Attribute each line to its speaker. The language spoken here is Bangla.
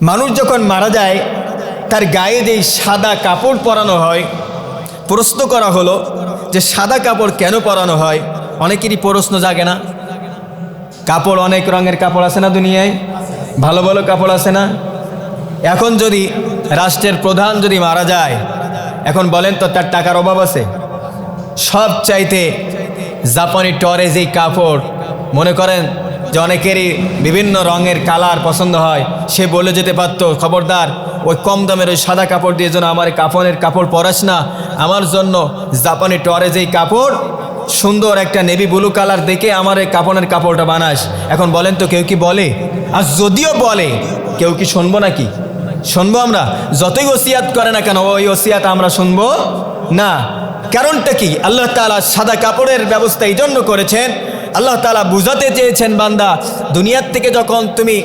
Speaker 1: মানুষ যখন মারা যায়, তার গায়ে যেই সাদা কাপড় পরানো হয়, প্রশ্ন করা হলো যে সাদা কাপড় কেন পরানো হয়? অনেকেরই প্রশ্ন জাগে না। কাপড় অনেক রঙের কাপড় আছে না দুনিয়ায়? ভালো ভালো কাপড় আছে না? এখন যদি রাষ্ট্রের প্রধান যদি মারা যায়, এখন বলেন তো তার টাকার অভাব আছে? সব চাইতে জাপানি টরে যেই কাপড় মনে করেন যে অনেকেরই বিভিন্ন রঙের কালার পছন্দ হয়। সে বলে যেতে পারতো, খবরদার, ওই কম দামের ওই সাদা কাপড় দিয়ে যেন আমার এই কাপড়ের কাপড় পরাস না। আমার জন্য জাপানি টরে যেই কাপড়, সুন্দর একটা নেভি ব্লু কালার দেখে আমার এই কাপড়ের কাপড়টা বানাস। এখন বলেন তো কেউ কি বলে? আর যদিও বলে, কেউ কি শুনব নাকি? শুনব আমরা? যতই ওসিয়াত করে না কেন, ওই ওসিয়াত আমরা শুনব না। কারণটা কি? আল্লাহ তালা সাদা কাপড়ের ব্যবস্থা এই জন্য করেছেন আল্লাহ তালা বুঝাতে চেয়েছেন বান্দা দুনিয়ার থেকে যখন তুমি